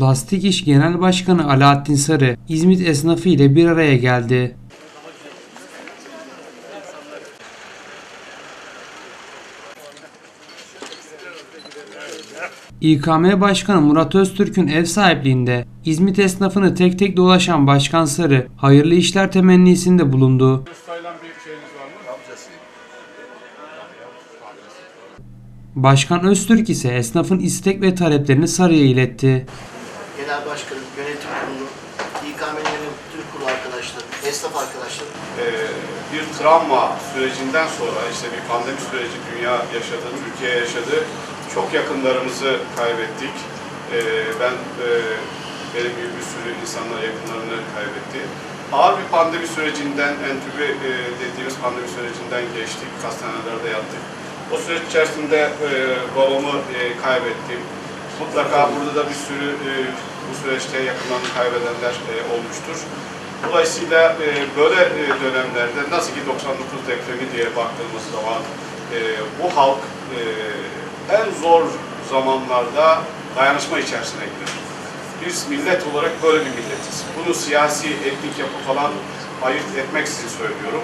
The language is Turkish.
Lastik İş Genel Başkanı Alaaddin Sarı, İzmit esnafı ile bir araya geldi. İKM Başkanı Murat Öztürk'ün ev sahipliğinde İzmit esnafını tek tek dolaşan Başkan Sarı, hayırlı işler temennisinde bulundu. Başkan Öztürk ise esnafın istek ve taleplerini Sarı'ya iletti. Genel Başkanım, Yönetim Kurulu, İKM Yönetim Kurulu arkadaşlar, esnaf arkadaşlar, Ee, bir travma sürecinden sonra işte bir pandemi süreci dünya yaşadı, Türkiye yaşadı. Çok yakınlarımızı kaybettik. Ee, ben e, benim gibi bir sürü insanlar yakınlarını kaybetti. Ağır bir pandemi sürecinden, entübe e, dediğimiz pandemi sürecinden geçtik. Hastanelerde yattık. O süreç içerisinde e, babamı e, kaybettim. Mutlaka burada da bir sürü e, bu süreçte yakınlarını kaybedenler e, olmuştur. Dolayısıyla e, böyle dönemlerde nasıl ki 99 depremi diye baktığımız zaman bu halk en zor zamanlarda dayanışma içerisine girer. Biz millet olarak böyle bir milletiz. Bunu siyasi, etnik yapı falan ayırt etmeksizin söylüyorum.